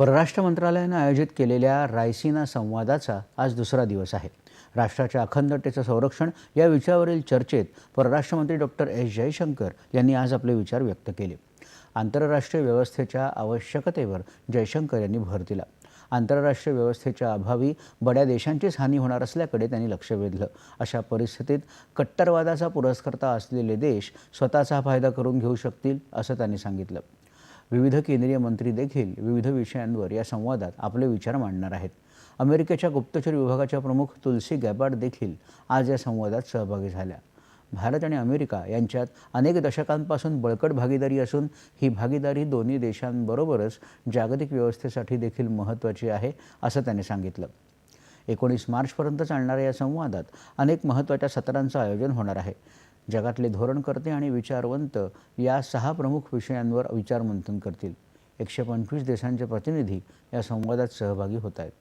परराष्ट्र मंत्रालयानं आयोजित केलेल्या रायसिना संवादाचा आज दुसरा दिवस आहे. राष्ट्राच्या अखंडतेचं संरक्षण या विषयावरील चर्चेत परराष्ट्रमंत्री डॉक्टर एस. जयशंकर यांनी आज आपले विचार व्यक्त केले. आंतरराष्ट्रीय व्यवस्थेच्या आवश्यकतेवर जयशंकर यांनी भर दिला. आंतरराष्ट्रीय व्यवस्थेच्या अभावी बड्या देशांचीच हानी होणार असल्याकडे त्यांनी लक्ष वेधलं. अशा परिस्थितीत कट्टरवादाचा पुरस्कर्ता असलेले देश स्वतःचा फायदा करून घेऊ शकतील असं त्यांनी सांगितलं. विविध केंद्रीय मंत्री देखील विविध विषयांवर या संवादात आपले विचार मांडणार आहेत. अमेरिकेच्या गुप्तचर विभागाच्या प्रमुख तुलसी गॅबार्ड देखील आज या संवादात सहभागी झाल्या. भारत आणि अमेरिका यांच्यात अनेक दशकांपासून बळकट भागीदारी असून ही भागीदारी दोन्ही देशांबरोबरच जागतिक व्यवस्थेसाठी देखील महत्त्वाची आहे असं त्यांनी सांगितलं. एकोणीस मार्चपर्यंत चालणाऱ्या या संवादात अनेक महत्त्वाच्या सत्रांचं आयोजन होणार आहे. जगातले धोरणकर्ते आणि विचारवंत या सहा प्रमुख विषयांवर विचारमंथन करतील. एकशे पंचवीस देशांचे प्रतिनिधी या संवादात सहभागी होत आहेत.